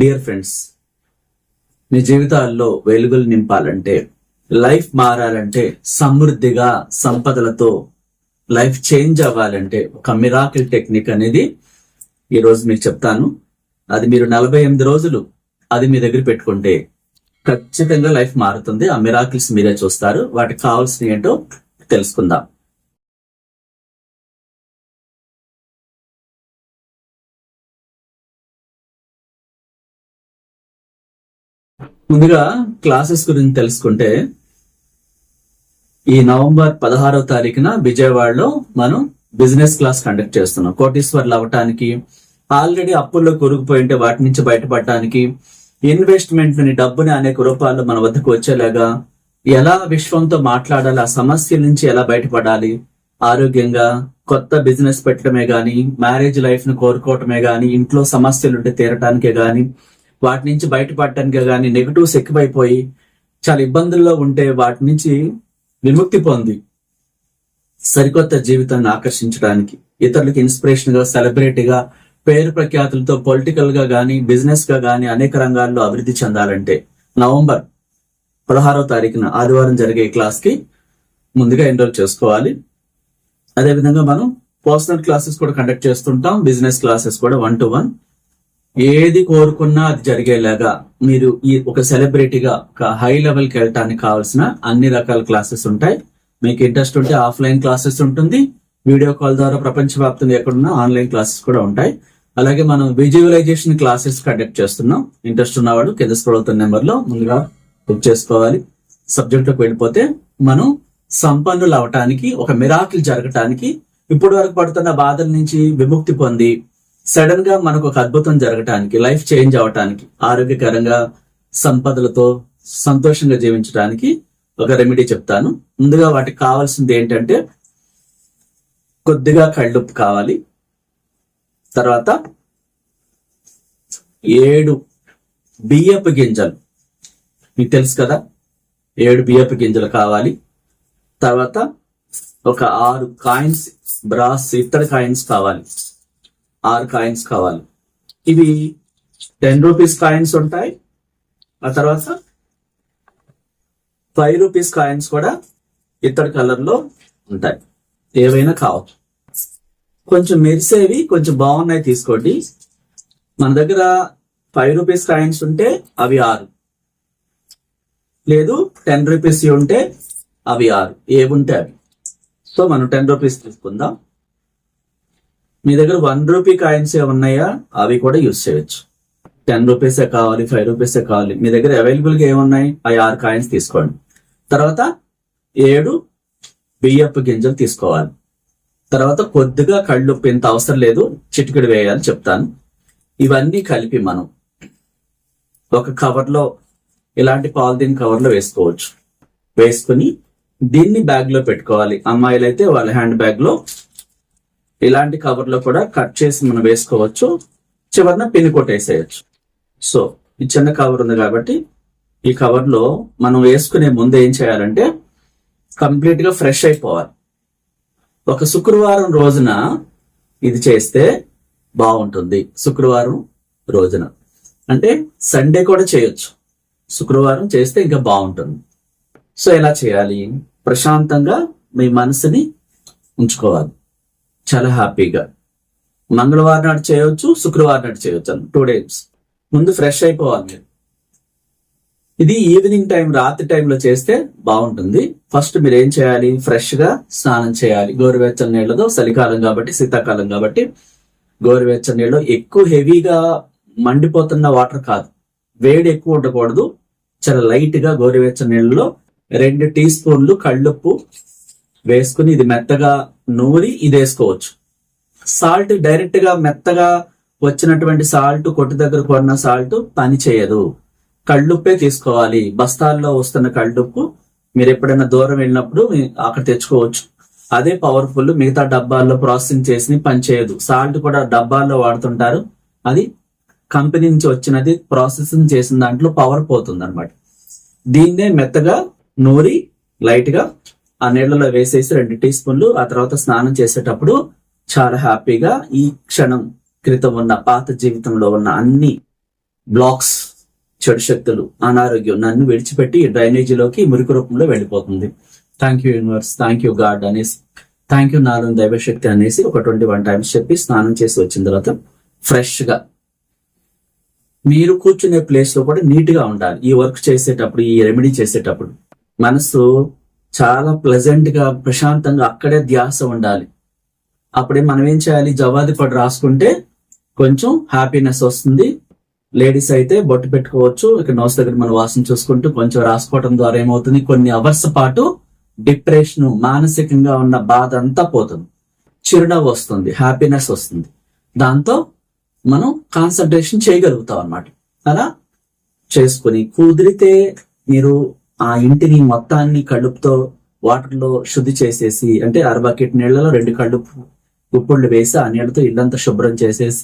Dear friends మీ జీవితాల్లో వెలుగులు నింపాలంటే life మారాలంటే సమృద్ధిగా సంపదలతో లైఫ్ చేంజ్ అవ్వాలంటే ఒక మిరాకిల్ టెక్నిక్ అనేది ఈరోజు మీకు చెప్తాను. అది మీరు నలభై ఎనిమిది రోజులు అది మీ దగ్గర పెట్టుకుంటే ఖచ్చితంగా లైఫ్ మారుతుంది. ఆ మిరాకిల్స్ మీరే చూస్తారు. వాటికి కావాల్సిన ఏంటో తెలుసుకుందాం. ముందుగా క్లాసెస్ గురించి తెలుసుకుంటే ఈ నవంబర్ పదహారవ తారీఖున విజయవాడలో మనం బిజినెస్ క్లాస్ కండక్ట్ చేస్తున్నాం. కోటీశ్వర్లు అవ్వటానికి ఆల్రెడీ అప్పుల్లో కొరుకుపోయింటే వాటి నుంచి బయటపడటానికి ఇన్వెస్ట్మెంట్ని డబ్బుని అనేక రూపాల్లో మన వద్దకు వచ్చేలాగా ఎలా విశ్వంతో మాట్లాడాలి ఆ సమస్యల నుంచి ఎలా బయటపడాలి ఆరోగ్యంగా కొత్త బిజినెస్ పెట్టడమే గాని మ్యారేజ్ లైఫ్ను కోరుకోవటమే గాని ఇంట్లో సమస్యలు ఉంటే తీరటానికే గాని వాటి నుంచి బయటపడటానికి కానీ నెగిటివ్స్ ఎక్కువైపోయి చాలా ఇబ్బందుల్లో ఉంటే వాటి నుంచి విముక్తి పొంది సరికొత్త జీవితాన్ని ఆకర్షించడానికి ఇతరులకు ఇన్స్పిరేషన్గా సెలబ్రిటీగా పేరు ప్రఖ్యాతులతో పొలిటికల్గా గాని బిజినెస్గా గాని అనేక రంగాల్లో అభివృద్ధి చెందాలంటే నవంబర్ పదహారవ తారీఖున ఆదివారం జరిగే క్లాస్కి ముందుగా ఎన్రోల్ చేసుకోవాలి. అదే విధంగా మనం పర్సనల్ క్లాసెస్ కూడా కండక్ట్ చేస్తుంటాం బిజినెస్ క్లాసెస్ కూడా వన్ టు వన్ ఏది కోరుకున్నా అది జరిగేలాగా మీరు ఈ ఒక సెలబ్రిటీగా ఒక హై లెవెల్కి వెళ్ళటానికి కావాల్సిన అన్ని రకాల క్లాసెస్ ఉంటాయి. మీకు ఇంట్రెస్ట్ ఉంటే ఆఫ్లైన్ క్లాసెస్ ఉంటుంది. వీడియో కాల్ ద్వారా ప్రపంచవ్యాప్తంగా ఎక్కడున్నా ఆన్లైన్ క్లాసెస్ కూడా ఉంటాయి. అలాగే మనం విజువలైజేషన్ క్లాసెస్ కండక్ట్ చేస్తున్నాం. ఇంట్రెస్ట్ ఉన్నవాడు కింద స్క్రోల్ అవుతున్న నెంబర్లో ముందుగా బుక్ చేసుకోవాలి. సబ్జెక్ట్ వెళ్ళిపోతే మనం సంపన్నులు అవటానికి ఒక మిరాకిల్ జరగటానికి ఇప్పటి వరకు పడుతున్న బాధల నుంచి విముక్తి పొంది సడన్గా మనకు ఒక అద్భుతం జరగటానికి లైఫ్ చేంజ్ అవటానికి ఆరోగ్యకరంగా సంపదలతో సంతోషంగా జీవించడానికి ఒక రెమెడీ చెప్తాను. ముందుగా వాటికి కావాల్సింది ఏంటంటే కొద్దిగా కళ్ళుప్పు కావాలి. తర్వాత ఏడు బియ్యపు గింజలు. మీకు తెలుసు కదా ఏడు బియ్యపు గింజలు కావాలి. తర్వాత ఒక ఆరు కాయిన్స్ బ్రాస్ ఇత్తడి కాయిన్స్ కావాలి. ఆరు కాయిన్స్ కావాలి. ఇవి టెన్ రూపీస్ కాయిన్స్ ఉంటాయి. ఆ తర్వాత ఫైవ్ రూపీస్ కాయిన్స్ కూడా ఇతర కలర్లో ఉంటాయి. ఏవైనా కావచ్చు. కొంచెం మెరిసేవి కొంచెం బాగున్నాయి తీసుకోండి. మన దగ్గర ఫైవ్ రూపీస్ కాయిన్స్ ఉంటే అవి ఆరు. లేదు టెన్ రూపీస్ ఉంటే అవి ఆరు. ఏవి ఉంటే అవి. సో మనం టెన్ రూపీస్ తీసుకుందాం. మీ దగ్గర వన్ రూపీ కాయిన్స్ ఏ ఉన్నాయా? అవి కూడా యూజ్ చేయొచ్చు. టెన్ రూపీసే కావాలి ఫైవ్ రూపీసే కావాలి మీ దగ్గర అవైలబుల్గా ఏమున్నాయి? ఆ ఆరు కాయిన్స్ తీసుకోండి. తర్వాత ఏడు బియ్యపు గింజలు తీసుకోవాలి. తర్వాత కొద్దిగా కళ్ళు ఇంత అవసరం లేదు చిటికెడు వేయాలి చెప్తాను. ఇవన్నీ కలిపి మనం ఒక కవర్లో ఇలాంటి పాలిథిన్ కవర్లో వేసుకోవచ్చు. వేసుకుని దీన్ని బ్యాగ్లో పెట్టుకోవాలి. అమ్మాయిలు అయితే వాళ్ళ హ్యాండ్ బ్యాగ్లో ఇలాంటి కవర్లో కూడా కట్ చేసి మనం వేసుకోవచ్చు. చివరిన పిన్ కొట్టేసేయచ్చు. సో ఈ చిన్న కవర్ ఉంది కాబట్టి ఈ కవర్లో మనం వేసుకునే ముందు ఏం చేయాలంటే కంప్లీట్గా ఫ్రెష్ అయిపోవాలి. ఒక శుక్రవారం రోజున ఇది చేస్తే బాగుంటుంది. శుక్రవారం రోజున. అంటే సండే కూడా చేయొచ్చు. శుక్రవారం చేస్తే ఇంకా బాగుంటుంది. సో ఎలా చేయాలి? ప్రశాంతంగా మీ మనసుని ఉంచుకోవాలి. చాలా హ్యాపీగా. మంగళవారం నాడు చేయొచ్చు శుక్రవారం నాడు చేయొచ్చు టూ డేస్ ముందు ఫ్రెష్ అయిపోవాలి మీరు. ఇది ఈవినింగ్ టైం రాత్రి టైంలో చేస్తే బాగుంటుంది. ఫస్ట్ మీరు ఏం చేయాలి? ఫ్రెష్గా స్నానం చేయాలి. గోరువెచ్చని నీళ్ళతో చలికాలం కాబట్టి శీతాకాలం కాబట్టి గోరువెచ్చని నీళ్ళు. ఎక్కువ హెవీగా మండిపోతున్న వాటర్ కాదు. వేడి ఎక్కువ ఉండకూడదు. చాలా లైట్గా గోరువెచ్చని నీళ్ళలో రెండు టీ స్పూన్లు కళ్ళుప్పు వేసుకుని ఇది మెత్తగా నూరి ఇది వేసుకోవచ్చు. సాల్ట్ డైరెక్ట్గా మెత్తగా వచ్చినటువంటి సాల్ట్ కొట్టు దగ్గర కొన్న సాల్ట్ పని చేయదు. కళ్ళుప్పే తీసుకోవాలి. బస్తాల్లో వస్తున్న కళ్ళుప్పు మీరు ఎప్పుడైనా దూరం వెళ్ళినప్పుడు అక్కడ తెచ్చుకోవచ్చు. అదే పవర్ఫుల్ మిగతా డబ్బాల్లో ప్రాసెసింగ్ చేసి పనిచేయదు సాల్ట్ కూడా డబ్బాల్లో వాడుతుంటారు. అది కంపెనీ నుంచి వచ్చినది ప్రాసెసింగ్ చేసిన దాంట్లో పవర్ పోతుంది అనమాట దీన్నే మెత్తగా నూరి లైట్గా ఆ నీళ్ళలో వేసేసి రెండు టీ స్పూన్లు ఆ తర్వాత స్నానం చేసేటప్పుడు చాలా హ్యాపీగా ఈ క్షణం క్రితం ఉన్న పాత జీవితంలో ఉన్న అన్ని బ్లాక్స్ చెడు శక్తులు అనారోగ్యం నన్ను విడిచిపెట్టి డ్రైనేజీలోకి మురికి రూపంలో వెళ్ళిపోతుంది. Thank you universe thank you god అనేసి. థ్యాంక్ యూ నాలుగు దైవశక్తి అనేసి ఒక ట్వంటీ వన్ టైమ్స్ చెప్పి స్నానం చేసి వచ్చిన తర్వాత ఫ్రెష్గా మీరు కూర్చునే ప్లేస్లో కూడా నీట్గా ఉండాలి. ఈ వర్క్ చేసేటప్పుడు ఈ రెమెడీ చేసేటప్పుడు మనసు చాలా ప్లెజెంట్గా ప్రశాంతంగా అక్కడే ధ్యాస ఉండాలి. అప్పుడే మనం ఏం చేయాలి? జవాది పడి రాసుకుంటే కొంచెం హ్యాపీనెస్ వస్తుంది. లేడీస్ అయితే బొట్టు పెట్టుకోవచ్చు. ఇక్కడ నోస్ దగ్గర మనం వాసన చూసుకుంటూ కొంచెం రాసుకోవడం ద్వారా ఏమవుతుంది? కొన్ని అవర్స్ పాటు డిప్రెషన్ మానసికంగా ఉన్న బాధ అంతా పోతుంది. చిరునవ్వు వస్తుంది హ్యాపీనెస్ వస్తుంది. దాంతో మనం కాన్సన్ట్రేషన్ చేయగలుగుతాం అన్నమాట. అలా చేసుకుని కుదిరితే మీరు ఆ ఇంటిని మొత్తాన్ని కడుపుతో వాటర్లో శుద్ధి చేసేసి అంటే అర బకెట్ నీళ్ళలో రెండు కడుపు గుప్పళ్ళు వేసి ఆ నీళ్ళతో ఇల్లంతా శుభ్రం చేసేసి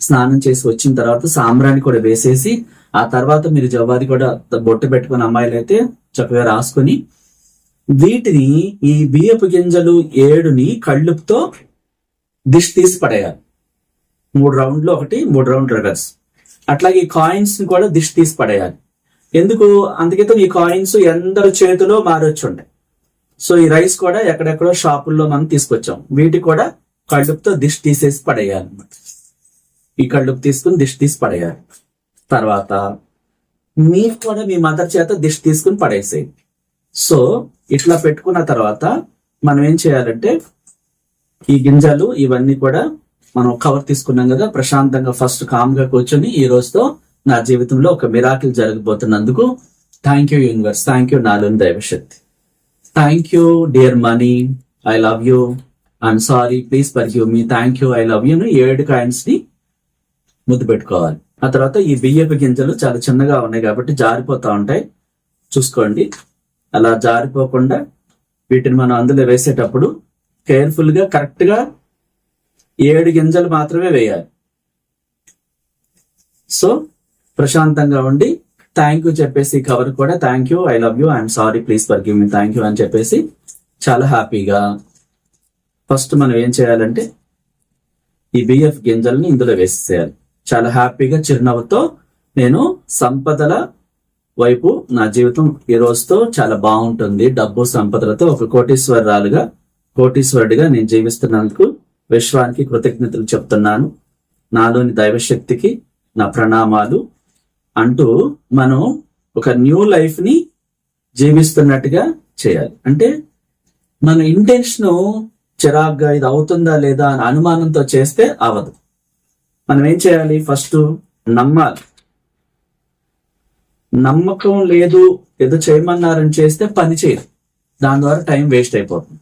స్నానం చేసి వచ్చిన తర్వాత సాంబ్రాన్ని కూడా వేసేసి ఆ తర్వాత మీరు జవ్వాది కూడా బొట్టు పెట్టుకుని అమ్మాయిలు అయితే చక్కగా రాసుకొని వీటిని ఈ బియ్యపు గింజలు ఏడుని కళ్ళుపుతో దిష్ తీసి పడేయాలి. మూడు రౌండ్లు ఒకటి మూడు రౌండ్ రివర్స్ అట్లాగే ఈ కాయిన్స్ని కూడా దిష్ తీసి పడేయాలి. ఎందుకు? అందుకే ఈ కాయిన్స్ ఎందరు చేతిలో మారొచ్చుండే. సో ఈ రైస్ కూడా ఎక్కడెక్కడో షాపుల్లో మనం తీసుకొచ్చాం. వీటి కూడా కళ్ళుపుతో దిష్టి తీసేసి పడేయాలి అన్నమాట. ఈ కళ్ళుపు తీసుకుని దిష్టి తీసి పడేయాలి. తర్వాత మీకు కూడా మీ మదర్ చేత దిష్టి తీసుకుని పడేసేయండి. సో ఇట్లా పెట్టుకున్న తర్వాత మనం ఏం చేయాలంటే ఈ గింజలు ఇవన్నీ కూడా మనం కవర్ తీసుకున్నాం కదా ప్రశాంతంగా ఫస్ట్ కామ్గా కూర్చొని ఈ రోజుతో నా జీవితంలో ఒక miracle జరగబోతున్నందుకు thank you universe thank you నాలుగు దైవశక్తి. Thank you dear money I love you I'm sorry please forgive me thank you I love you ఏడు కాయిన్స్ని ముద్దు పెట్టుకోవాలి. ఆ తర్వాత ఈ బియ్యపు గింజలు చాలా చిన్నగా ఉన్నాయి కాబట్టి జారిపోతా ఉంటాయి. చూసుకోండి. అలా జారిపోకుండా వీటిని మనం అందులో వేసేటప్పుడు కేర్ఫుల్గా కరెక్ట్గా ఏడు గింజలు మాత్రమే వేయాలి. సో ప్రశాంతంగా ఉండి థ్యాంక్ యూ చెప్పేసి కవర్ కూడా thank you I love you I'm sorry please forgive me thank you అని చెప్పేసి చాలా హ్యాపీగా ఫస్ట్ మనం ఏం చేయాలంటే ఈ బియ్యఫ్ గింజల్ని ఇందులో వేసేయాలి చాలా హ్యాపీగా చిరునవ్వుతో నేను సంపదల వైపు నా జీవితం ఈ రోజుతో చాలా బాగుంటుంది. డబ్బు సంపదలతో ఒక కోటీశ్వరరాలుగా కోటీశ్వరుడిగా నేను జీవిస్తున్నందుకు విశ్వానికి కృతజ్ఞతలు చెప్తున్నాను. నాలోని దైవశక్తికి నా ప్రణామాలు అంటూ మనం ఒక న్యూ లైఫ్ని జీవిస్తున్నట్టుగా చేయాలి. అంటే మన ఇంటెన్షన్ చిరాగ్గా ఇది అవుతుందా లేదా అని అనుమానంతో చేస్తే అవదు. మనం ఏం చేయాలి? ఫస్ట్ నమ్మాలి. నమ్మకం లేదు ఏదో చేయమన్నారని చేస్తే పని చేయదు దాని ద్వారా టైం వేస్ట్ అయిపోతుంది.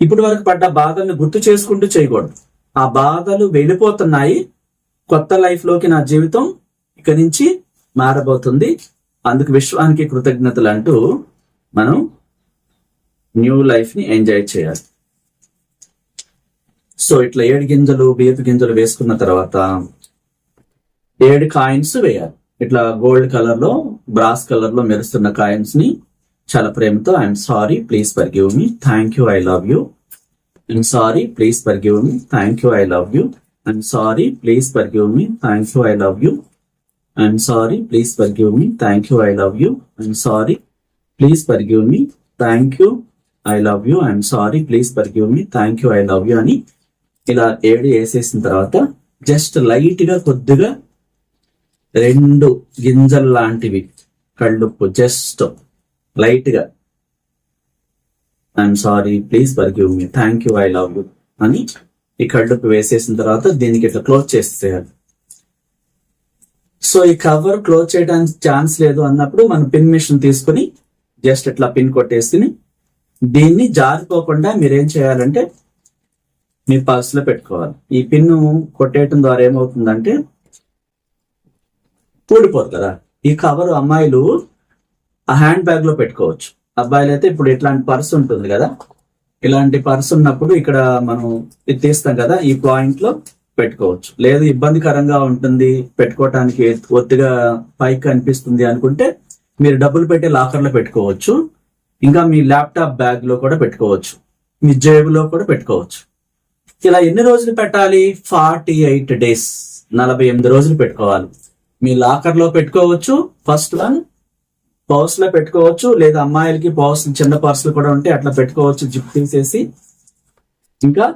ఇప్పటి వరకు పడ్డ బాధల్ని గుర్తు చేసుకుంటూ చేయకూడదు. ఆ బాధలు వెళ్ళిపోతున్నాయి. కొత్త లైఫ్లోకి నా జీవితం ఇక నుంచి మారబోతుంది. అందుకు విశ్వానికి కృతజ్ఞతలు అంటూ మనం న్యూ లైఫ్ని ఎంజాయ్ చేయాలి. సో ఇట్లా ఏడు గింజలు బియ్యపు గింజలు వేసుకున్న తర్వాత ఏడు కాయిన్స్ వేయాలి. ఇట్లా గోల్డ్ కలర్లో బ్రాస్ కలర్లో మెరుస్తున్న కాయిన్స్ని చాలా ప్రేమతో I'm sorry please forgive me thank you I love you I'm sorry please forgive me thank you I love you I'm sorry please forgive me thank you I love you I'm sorry please forgive me thank you I love you I'm sorry please forgive me thank you I love you I'm sorry please forgive me thank you I love you అని ఇలా ఏడు వేసేసిన తర్వాత just లైట్గా కొద్దిగా రెండు గింజలు లాంటివి కళ్ళుప్పు జస్ట్ లైట్గా. I'm sorry please give me thank you I love you అని ఈ కళ్ళుప్పు వేసేసిన తర్వాత దీనికి ఇట్లా క్లోజ్ చేసేయాలి సో ఈ కవర్ క్లోజ్ చేయడానికి ఛాన్స్ లేదు అన్నప్పుడు మనం పిన్ మిషన్ తీసుకుని జస్ట్ ఇట్లా పిన్ కొట్టేసుకుని దీన్ని జారిపోకుండా మీరేం చేయాలంటే మీ పర్స్లో పెట్టుకోవాలి. ఈ పిన్ను కొట్టేయటం ద్వారా ఏమవుతుందంటే ఊడిపోదు కదా. ఈ కవర్ అమ్మాయిలు ఆ హ్యాండ్ బ్యాగ్లో పెట్టుకోవచ్చు. అబ్బాయిలు అయితే ఇప్పుడు ఇట్లాంటి పర్స్ ఉంటుంది కదా. ఇలాంటి పర్స్ ఉన్నప్పుడు ఇక్కడ మనం ఇది తీస్తాం కదా ఈ పాయింట్లో పెట్టుకోవచ్చు. లేదు ఇబ్బందికరంగా ఉంటుంది పెట్టుకోవటానికి ఒత్తిగా పైకి అనిపిస్తుంది అనుకుంటే మీరు డబ్బులు పెట్టే లాకర్లో పెట్టుకోవచ్చు. ఇంకా మీ ల్యాప్టాప్ బ్యాగ్లో కూడా పెట్టుకోవచ్చు. మీ జేబులో కూడా పెట్టుకోవచ్చు. ఇలా ఎన్ని రోజులు పెట్టాలి? ఫార్టీ ఎయిట్ డేస్ నలభై ఎనిమిది రోజులు పెట్టుకోవాలి. మీ లాకర్లో పెట్టుకోవచ్చు ఫస్ట్ వన్. పర్స్లో పెట్టుకోవచ్చు లేదా అమ్మాయిలకి పర్స్ చిన్న పర్సులు కూడా ఉంటే అట్లా పెట్టుకోవచ్చు జిప్ తీసేసి. ఇంకా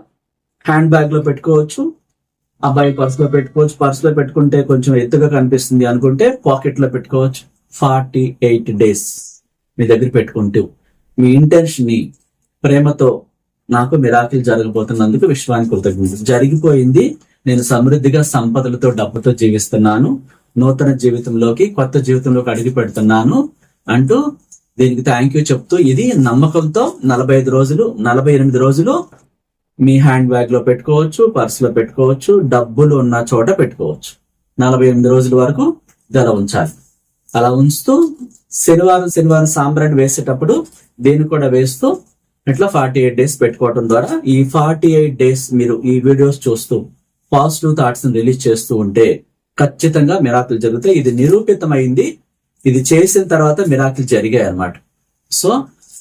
హ్యాండ్ బ్యాగ్లో పెట్టుకోవచ్చు. అబ్బాయి పర్స్లో పెట్టుకోవచ్చు. పర్స్లో పెట్టుకుంటే కొంచెం ఎత్తుగా కనిపిస్తుంది అనుకుంటే పాకెట్లో పెట్టుకోవచ్చు. ఫార్టీ ఎయిట్ డేస్ మీ దగ్గర పెట్టుకుంటూ మీ ఇంటెన్షన్ని ప్రేమతో నాకు మిరాకిల్ జరగబోతున్నందుకు విశ్వానికి కృతజ్ఞత జరిగిపోయింది. నేను సమృద్ధిగా సంపదలతో డబ్బుతో జీవిస్తున్నాను. నూతన జీవితంలోకి కొత్త జీవితంలోకి అడుగు పెడుతున్నాను అంటూ దీనికి థ్యాంక్ యూ చెప్తూ ఇది నమ్మకంతో నలభై ఐదు రోజులు నలభై ఎనిమిది రోజులు మీ హ్యాండ్ బ్యాగ్లో పెట్టుకోవచ్చు పర్స్లో పెట్టుకోవచ్చు డబ్బులు ఉన్న చోట పెట్టుకోవచ్చు. నలభై ఎనిమిది రోజుల వరకు ధర ఉంచాలి. అలా ఉంచుతూ శనివారం శనివారం సాంబ్రాన్ని వేసేటప్పుడు దీన్ని కూడా వేస్తూ ఇట్లా ఫార్టీ ఎయిట్ డేస్ పెట్టుకోవడం ద్వారా ఈ ఫార్టీ ఎయిట్ డేస్ మీరు ఈ వీడియోస్ చూస్తూ పాజిటివ్ థాట్స్ రిలీజ్ చేస్తూ ఉంటే ఖచ్చితంగా మిరాకులు జరుగుతాయి. ఇది నిరూపితమైంది. ఇది చేసిన తర్వాత మిరాకులు జరిగాయి అన్నమాట. సో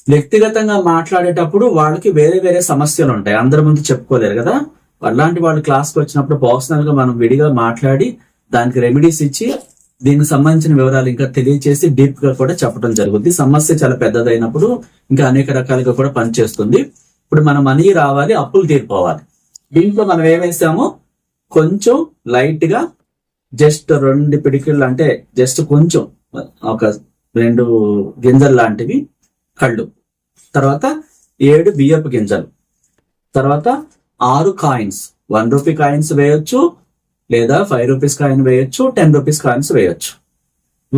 వ్యక్తిగతంగా మాట్లాడేటప్పుడు వాళ్ళకి వేరే వేరే సమస్యలు ఉంటాయి. అందరి ముందు చెప్పుకోలేరు కదా? అలాంటి వాళ్ళు క్లాస్కి వచ్చినప్పుడు పర్సనల్గా మనం విడిగా మాట్లాడి దానికి రెమెడీస్ ఇచ్చి దీనికి సంబంధించిన వివరాలు ఇంకా తెలియచేసి డీప్గా కూడా చెప్పడం జరుగుతుంది సమస్య చాలా పెద్దదైనప్పుడు ఇంకా అనేక రకాలుగా కూడా పనిచేస్తుంది. ఇప్పుడు మన మనీ రావాలి అప్పులు తీరిపోవాలి. దీంట్లో మనం ఏమేసాము కొంచెం లైట్గా జస్ట్ రెండు పిడికిళ్ళు అంటే జస్ట్ కొంచెం ఒక రెండు గింజలు లాంటివి కళ్ళు. తర్వాత ఏడు బియ్యపు గింజలు. తర్వాత ఆరు కాయిన్స్. వన్ రూపీ కాయిన్స్ వేయొచ్చు లేదా ఫైవ్ రూపీస్ కాయిన్ వేయొచ్చు టెన్ రూపీస్ కాయిన్స్ వేయొచ్చు.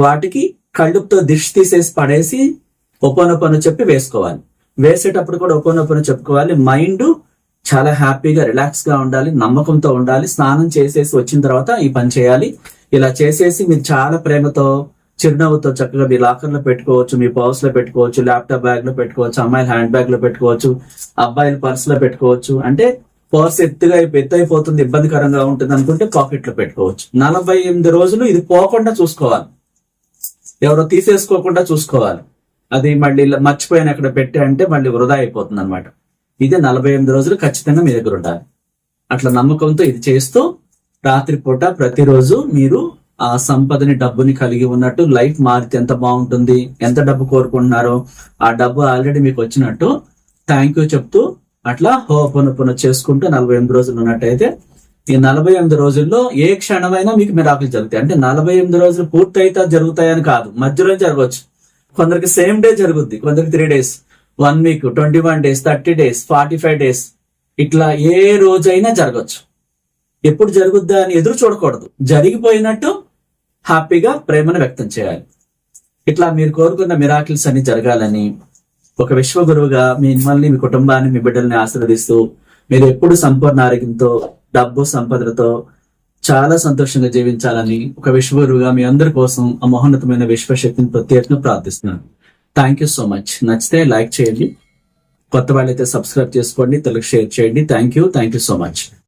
వాటికి కళ్ళుపుతో దిష్ తీసేసి పడేసి ఒప్పనొప్పను చెప్పి వేసుకోవాలి. వేసేటప్పుడు కూడా ఒప్పనొప్పను చెప్పుకోవాలి. మైండ్ చాలా హ్యాపీగా రిలాక్స్గా ఉండాలి నమ్మకంతో ఉండాలి. స్నానం చేసేసి వచ్చిన తర్వాత ఈ పని చేయాలి. ఇలా చేసేసి మీరు చాలా ప్రేమతో చిరునవ్వుతో చక్కగా మీ లాకర్లో పెట్టుకోవచ్చు మీ పర్స్లో పెట్టుకోవచ్చు ల్యాప్టాప్ బ్యాగ్లో పెట్టుకోవచ్చు అమ్మాయిల హ్యాండ్ బ్యాగ్లో పెట్టుకోవచ్చు అబ్బాయిల పర్స్లో పెట్టుకోవచ్చు. అంటే పర్స్ ఎత్తుగా ఎత్తు అయిపోతుంది ఇబ్బందికరంగా ఉంటుంది అనుకుంటే పాకెట్లో పెట్టుకోవచ్చు. నలభై ఎనిమిది రోజులు ఇది పోకుండా చూసుకోవాలి. ఎవరో తీసేసుకోకుండా చూసుకోవాలి. అది మళ్ళీ మర్చిపోయిన అక్కడ పెట్టి అంటే మళ్ళీ వృధా అయిపోతుంది అనమాట ఇది నలభై ఎనిమిది రోజులు ఖచ్చితంగా మీ దగ్గర ఉండాలి. అట్లా నమ్మకంతో ఇది చేస్తూ రాత్రిపూట ప్రతిరోజు మీరు ఆ సంపదని డబ్బుని కలిగి ఉన్నట్టు లైఫ్ మారితే ఎంత బాగుంటుంది? ఎంత డబ్బు కోరుకుంటున్నారో? ఆ డబ్బు ఆల్రెడీ మీకు వచ్చినట్టు థ్యాంక్ యూ చెప్తూ అట్లా హోపనొప్పున చేసుకుంటూ నలభై ఎనిమిది రోజులు ఉన్నట్టయితే ఈ నలభై ఎనిమిది రోజుల్లో ఏ క్షణమైనా మీకు మిరాకులు జరుగుతాయి. అంటే నలభై ఎనిమిది రోజులు పూర్తయితే జరుగుతాయని కాదు. మధ్యలో జరగవచ్చు. కొందరికి సేమ్ డే జరుగుద్ది. కొందరికి three days one week twenty one days thirty days forty five days ఇట్లా ఏ రోజైనా జరగచ్చు ఎప్పుడు జరుగుద్దా అని ఎదురు చూడకూడదు. జరిగిపోయినట్టు హ్యాపీగా ప్రేమను వ్యక్తం చేయాలి. ఇట్లా మీరు కోరుకున్న మిరాకిల్స్ అన్ని జరగాలని ఒక విశ్వగురువుగా మీ మిమ్మల్ని మీ కుటుంబాన్ని మీ బిడ్డల్ని ఆశీర్వదిస్తూ మీరు ఎప్పుడు సంపూర్ణ ఆరోగ్యంతో డబ్బు సంపదలతో చాలా సంతోషంగా జీవించాలని ఒక విశ్వగురువుగా మీ అందరి కోసం ఆ మహోన్నతమైన విశ్వశక్తిని ప్రత్యేకంగా ప్రార్థిస్తున్నాను. థ్యాంక్ యూ సో మచ్ నచ్చితే లైక్ చేయండి. కొత్త వాళ్ళైతే సబ్స్క్రైబ్ చేసుకోండి తెలుగు షేర్ చేయండి. Thank you thank you so much